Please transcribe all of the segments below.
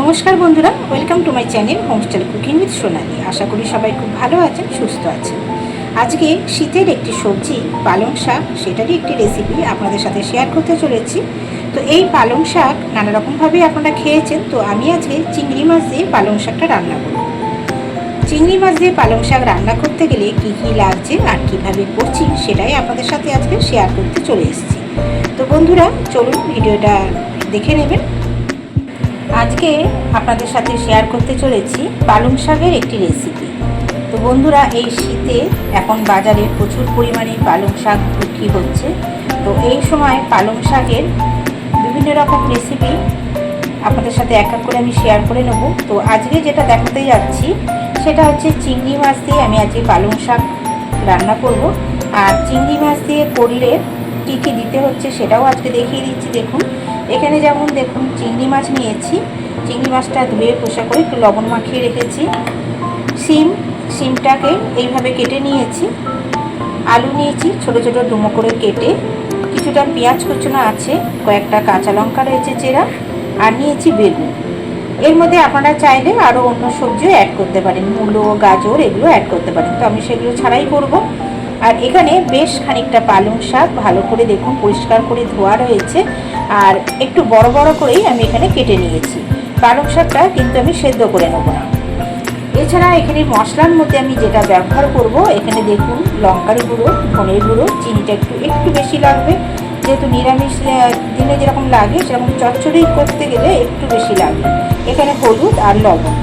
নমস্কার বন্ধুরা welcome to my channel homestyle cooking with Sonali আশা করি সবাই খুব ভালো আছেন, সুস্থ আছেন। আজকে শীতের একটি সবজি, পালং শাক, সেটারই একটি রেসিপি আপনাদের সাথে শেয়ার করতে চলেছি। তো এই পালং শাক নানা রকমভাবে আপনারা খেয়েছেন, তো আমি আজকে চিংড়ি মাছ দিয়ে পালং শাকটা রান্না করব। চিংড়ি মাছ দিয়ে পালং শাক রান্না করতে গেলে কী কী লাগছে আর কীভাবে করছি, সেটাই আপনাদের সাথে আজকে শেয়ার করতে চলে এসেছি। তো বন্ধুরা, চলুন ভিডিওটা দেখে নেবেন। আজকে আপনাদের সাথে শেয়ার করতে চলেছি পালং শাকের একটি রেসিপি তো বন্ধুরা, এই শীতে এখন বাজারে প্রচুর পরিমাণে পালং শাক বিক্রি হচ্ছে। তো এই সময় পালং শাকের বিভিন্ন রকম রেসিপি আপনাদের সাথে এক এক করে আমি শেয়ার করে নেব। তো আজকে যেটা দেখাতে যাচ্ছি, সেটা হচ্ছে চিংড়ি মাছ দিয়ে আমি আজকে পালং শাক রান্না করব। আর চিংড়ি মাছ দিয়ে করলে কী কী দিতে হচ্ছে সেটাও আজকে দেখিয়ে দিচ্ছি, দেখুন। এখানে যেমন দেখুন চিংড়ি মাছ নিয়েছি। চিংড়ি মাছটা ধুয়ে পোষা করে একটু লবণ মাখিয়ে রেখেছি। সিম সিমটাকে এইভাবে কেটে নিয়েছি। আলু নিয়েছি, ছোট ছোট ডুমো করে কেটে। কিছুটা পেঁয়াজ কুচনো আছে, কয়েকটা কাঁচা লঙ্কা রয়েছে চেরা, আর নিয়েছি বেগুন। এর মধ্যে আপনারা চাইলে আরও অন্য সবজিও অ্যাড করতে পারেন। মূলো, গাজর এগুলো অ্যাড করতে পারেন। তো আমি সেগুলো ছাড়াই করব। আর এখানে বেশ খানিকটা পালং শাক ভালো করে দেখুন, পরিষ্কার করে ধোয়া রয়েছে। আর একটু বড় বড় করেই আমি এখানে কেটে নিয়েছি। পালং শাকটা কিন্তু আমি সেদ্ধ করে নেব না। এছাড়া এখানে মশলার মধ্যে আমি যেটা ব্যবহার করব, এখানে দেখুন লঙ্কার গুঁড়ো, ধনের গুঁড়ো, চিনিটা একটু একটু বেশি লাগবে। যেহেতু নিরামিষ দিনে যেরকম লাগে, সেরকম চচ্চড়ি করতে গেলে একটু বেশি লাগে। এখানে হলুদ আর লবণ।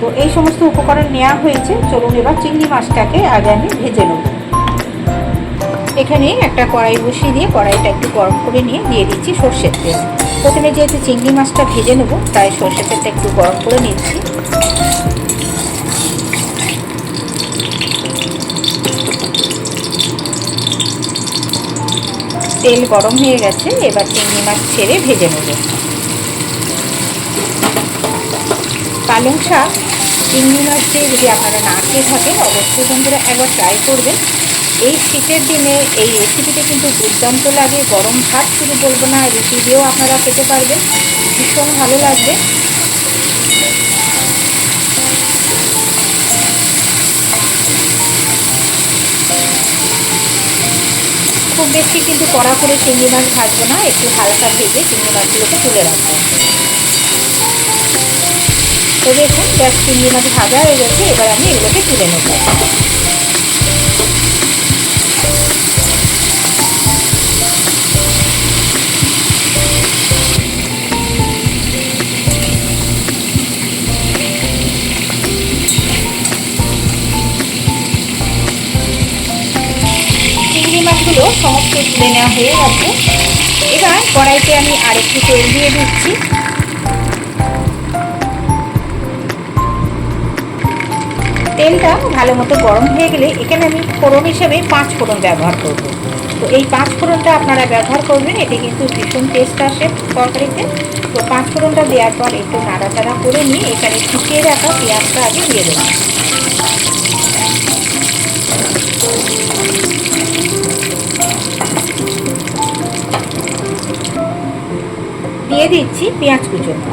তো এই সমস্ত উপকরণ নেওয়া হয়েছে। চলুন এবার চিংড়ি মাছটাকে আগে আমি ভেজে নেব। এখানে একটা কড়াই বসিয়ে দিয়ে কড়াইটা একটু গরম করে নিয়ে দিয়ে দিচ্ছি সর্ষের তেল। প্রথমে যেহেতু চিংড়ি মাছটা ভেজে নেব, তাই সর্ষের তেলটা একটু গরম করে নিচ্ছি। তেল গরম হয়ে গেছে, এবার চিংড়ি মাছ ছেড়ে ভেজে নেব। পালং শাক, চিংড়ি মাছ দিয়ে যদি আপনারা না খেয়ে থাকেন, অবশ্যই বন্ধুরা একবার ট্রাই করবেন। এই শীতের দিনে এই রেসিপিটা কিন্তু দুর্দান্ত লাগে। গরম ভাত শুধু বলব না, রুটি দিয়েও আপনারা খেতে পারবেন। ভীষণ ভালো লাগবে। খুব বেশি কিন্তু কড়া করে চিংড়ি মাছ ভাজবো না, একটু হালকা ভেজে চিংড়ি মাছগুলোকে তুলে রাখব। তো দেখুন ব্যাস চিংড়ি মাছ ভাজা হয়ে গেছে, এবার আমি এগুলোকে তুলে নেব। সমস্ত তুলে নেওয়া হয়ে গেছে। এবার কড়াইতে আমি আরেকটু তেল দিয়ে দিচ্ছি। তেলটা ভালো মতো গরম হয়ে গেলে এখানে আমি ফোড়ন হিসেবে পাঁচ ফোড়ন ব্যবহার করব। তো এই পাঁচ ফোড়নটা আপনারা ব্যবহার করবেন, এতে কিন্তু ভীষণ টেস্ট আসে তরকারিতে। তো পাঁচ ফোড়নটা দেওয়ার পর একটু নাড়াচাড়া করে নিয়ে এখানে শুকিয়ে রাখা পেঁয়াজটা আগে দিয়ে দেবো। দিয়ে দিচ্ছি পেঁয়াজ কুচুনো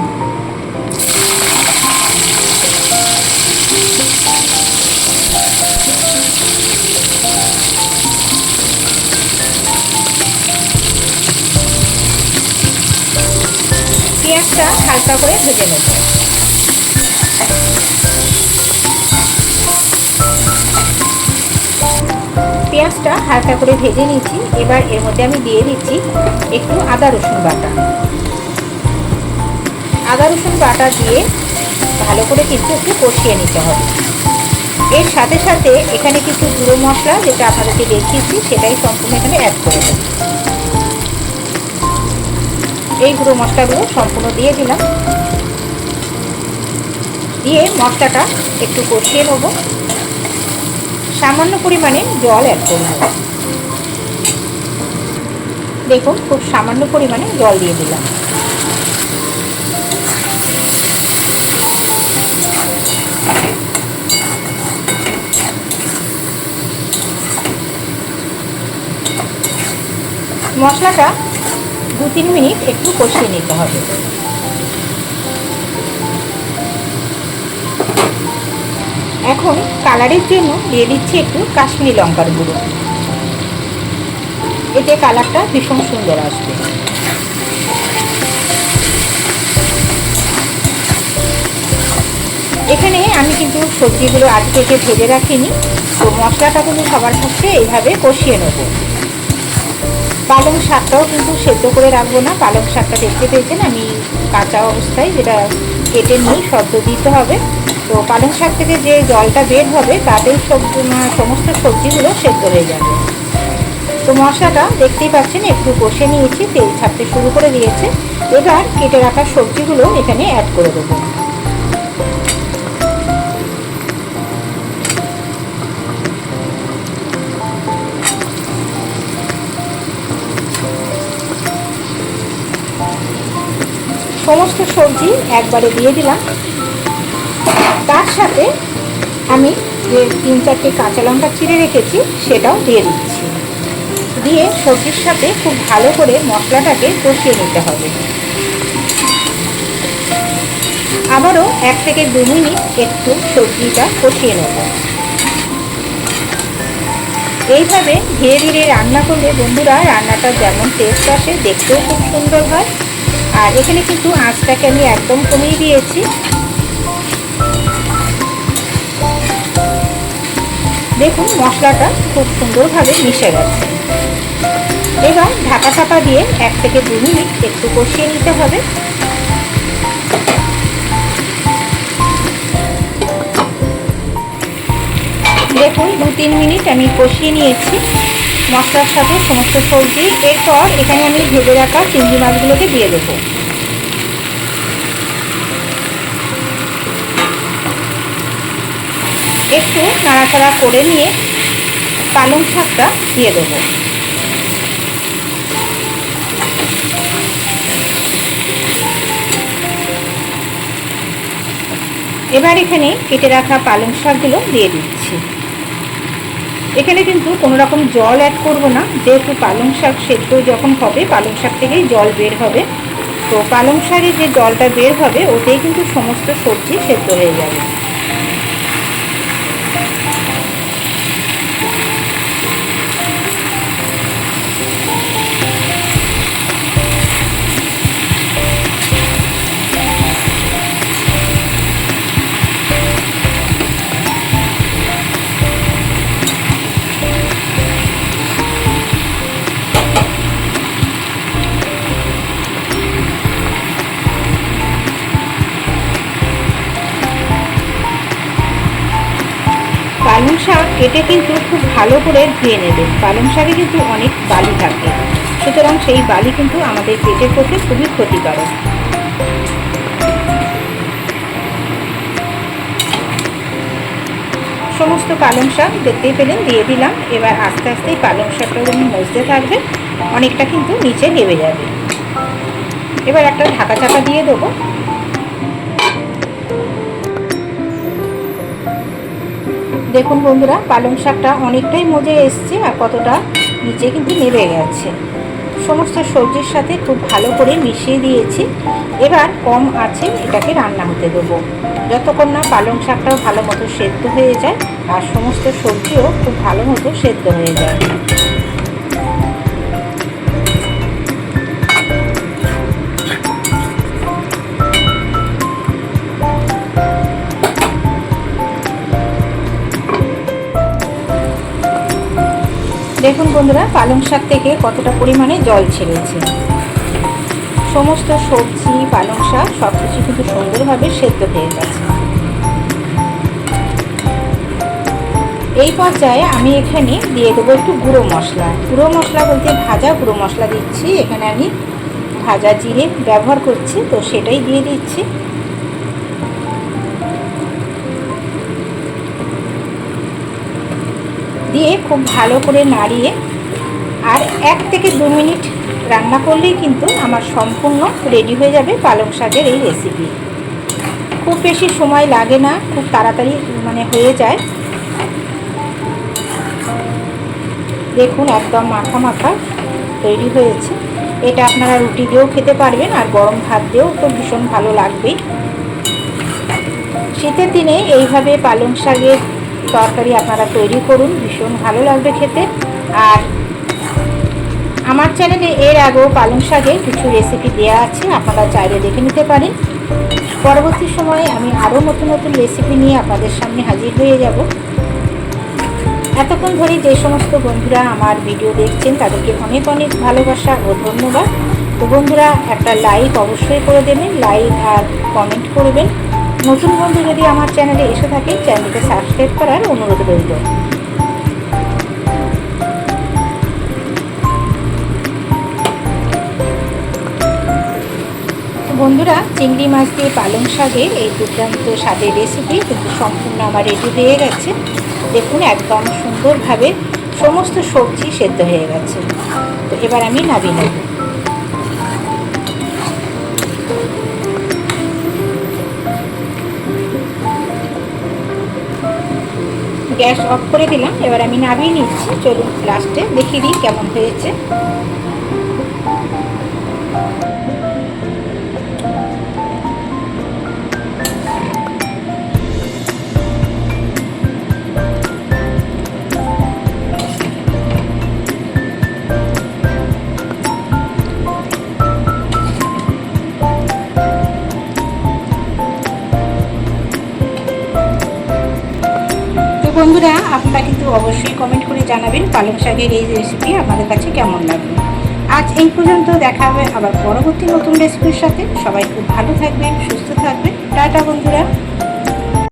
পেঁয়াজটা হালকা করে ভেজে নেব। পেঁয়াজটা হালকা করে ভেজে নিচ্ছি। এবার এর মধ্যে আমি দিয়ে দিচ্ছি একটু আদা রসুন বাটা। আদা রসুন বাটা দিয়ে ভালো করে কিন্তু একটু কষিয়ে নিতে হবে। এর সাথে সাথে এখানে কিছু গুঁড়ো মশলা যেটা আপনাদেরকে দেখিয়েছি, সেটাই সম্পূর্ণ এখানে অ্যাড করে দেবো। এই গুঁড়ো মশলাগুলো সম্পূর্ণ দিয়ে দিলাম। দিয়ে মশলাটা একটু কষিয়ে নেব। সামান্য পরিমাণে জল অ্যাড করে নেব। দেখুন, খুব সামান্য পরিমাণে জল দিয়ে দিলাম। মশলাটা দু তিন মিনিট একটু কষিয়ে নিতে হবে। এখন কালারের জন্য দিয়ে দিচ্ছি একটু কাশ্মীরি লঙ্কার গুঁড়ো। এতে কালারটা ভীষণ সুন্দর আসবে। এখানে আমি কিন্তু সবজিগুলো আজকে থেকে ভেজে রাখিনি, তো মশলাটা কিন্তু সবার ক্ষেত্রে এইভাবে কষিয়ে নেব। পালং শাকটাও কিন্তু সেদ্ধ করে রাখব না। পালং শাকটা দেখতে পেয়েছেন আমি কাঁচা অবস্থায় যেটা কেটে নিই সদ্য দিতে হবে। তো পালং শাক থেকে যে জলটা বের হবে, তাতেই সব সমস্ত সবজিগুলো সেদ্ধ হয়ে যাবে। তো মশলাটা দেখতেই পাচ্ছেন, একটু কষে নিয়েছি, তেল ছাড়তে শুরু করে দিয়েছে। এবার কেটে রাখা সবজিগুলো এখানে অ্যাড করে দেবো। সমস্ত সবজি একবারে দিয়ে দিলাম। তার সাথে আমি যে তিন চারটে কাঁচা লঙ্কা চিড়ে রেখেছি, সেটাও দিয়ে দিচ্ছি। দিয়ে সবজির সাথে খুব ভালো করে মশলাটাকে কষিয়ে নিতে হবে। আবারও এক থেকে দু মিনিট একটু সবজিটা কষিয়ে নেব। এইভাবে ধীরে ধীরে রান্না করলে বন্ধুরা রান্নাটা যেমন টেস্ট আসে, দেখতেও খুব সুন্দর হয়। আর এখানে কিন্তু আঁচটাকে আমি একদম কমিয়ে দিয়েছি। দেখুন, মশলাটা খুব সুন্দরভাবে মিশে গেছে। এবার ঢাকা চাপা দিয়ে এক থেকে দু মিনিট একটু কষিয়ে নিতে হবে। দেখুন দু তিন মিনিট আমি কষিয়ে নিয়েছি। মশলার সাথে সমস্ত সবজি। এরপর এখানে আমি ভেজে রাখা চিংড়ি মাছগুলোকে দিয়ে দেবো। একটু নাড়াচাড়া করে নিয়ে পালং শাকটা দিয়ে দেবো। এবার এখানে কেটে রাখা পালং শাকগুলো দিয়ে দিচ্ছি। এখানে কিন্তু কোনো রকম জল অ্যাড করব না। যেহেতু পালং শাক সেদ্ধ যখন হবে, পালং শাক থেকেই জল বের হবে। তো পালং শাকে যে জলটা বের হবে, ওতেই কিন্তু সমস্ত সবজি সেদ্ধ হয়ে যাবে। কেটে কিন্তু খুব ভালো করে ধুয়ে নেবে। পালং শাকে কিন্তু অনেক বালি থাকে। সুতরাং সেই বালি কিন্তু আমাদের পেটের পক্ষে খুবই ক্ষতিকারক। সমস্ত পালং শাক দেখতেই পেলেন, দিয়ে দিলাম। এবার আস্তে আস্তেই পালং শাকটা যেমন মজতে থাকবে, অনেকটা কিন্তু নিচে নেমে যাবে। এবার একটা ঢাকা চাকা দিয়ে দেবো। দেখুন বন্ধুরা, পালং শাকটা অনেকটাই মজে এসছে আর কতটা নিচে কিন্তু নেবে গেছে। সমস্ত সবজির সাথে খুব ভালো করে মিশিয়ে দিয়েছি। এবার কম আছে এটাকে রান্না হতে দেবো। যতক্ষণ না পালং শাকটাও ভালো মতো সেদ্ধ হয়ে যায় আর সমস্ত সবজিও খুব ভালো মতো সেদ্ধ হয়ে যায়। দেখুন বন্ধুরা, পালং শাক থেকে কতটা পরিমাণে জল ছেড়েছে। সমস্ত সবজি, পালং শাক সব কিছু কিন্তু সুন্দরভাবে সেদ্ধ হয়ে গেছে। এই পর্যায়ে আমি এখানে দিয়ে দেবো একটু গুঁড়ো মশলা। গুঁড়ো মশলা বলতে ভাজা গুঁড়ো মশলা দিচ্ছি। এখানে আমি ভাজা জিরে ব্যবহার করছি, তো সেটাই দিয়ে দিচ্ছি। দিয়ে খুব ভালো করে নাড়িয়ে আর এক থেকে দু মিনিট রান্না করলেই কিন্তু আমার সম্পূর্ণ রেডি হয়ে যাবে পালং শাকের এই রেসিপি খুব বেশি সময় লাগে না, খুব তাড়াতাড়ি মানে হয়ে যায়। দেখুন একদম মাখা মাখা তৈরি হয়েছে। এটা আপনারা রুটি দিয়েও খেতে পারবেন আর গরম ভাত দিয়েও তো ভীষণ ভালো লাগবেই। শীতের দিনে এইভাবে পালং শাকের তরকারি আপনারা তৈরি করুন, ভীষণ ভালো লাগবে খেতে। আর আমার চ্যানেলে এর আগেও পালং শাকের কিছু রেসিপি দেওয়া আছে, আপনারা চাইলে দেখে নিতে পারেন। পরবর্তী সময়ে আমি আরও নতুন নতুন রেসিপি নিয়ে আপনাদের সামনে হাজির হয়ে যাব। এতক্ষণ ধরে যে সমস্ত বন্ধুরা আমার ভিডিও দেখছেন, তাদেরকে অনেক অনেক ভালোবাসা ও ধন্যবাদ। তো বন্ধুরা, একটা লাইক অবশ্যই করে দেবেন লাইক আর কমেন্ট করবেন। নতুন বন্ধু যদি আমার চ্যানেলে এসে থাকে চ্যানেলকে সাবস্ক্রাইব করার অনুরোধ রইল। বন্ধুরা, চিংড়ি মাছ দিয়ে পালং শাকের এই দুর্দান্ত স্বাদের রেসিপি কিন্তু সম্পূর্ণ আমার রেডি হয়ে গেছে। দেখুন, একদম সুন্দরভাবে সমস্ত সবজি সেদ্ধ হয়ে গেছে। তো এবার আমি নামিয়ে নেব। গ্যাস অফ করে দিলাম। এবার আমি নামিয়ে নিচ্ছি। চলুন লাস্টে দেখিয়ে দিই কেমন হয়েছে। বন্ধুরা, আপনারা কিন্তু অবশ্যই কমেন্ট করে জানাবেন পালং শাকের এই রেসিপি আপনাদের কাছে কেমন লাগবে আজ এই পর্যন্ত দেখা হবে আবার পরবর্তী নতুন রেসিপির সাথে। সবাই খুব ভালো থাকবেন, সুস্থ থাকবেন। টাটা বন্ধুরা।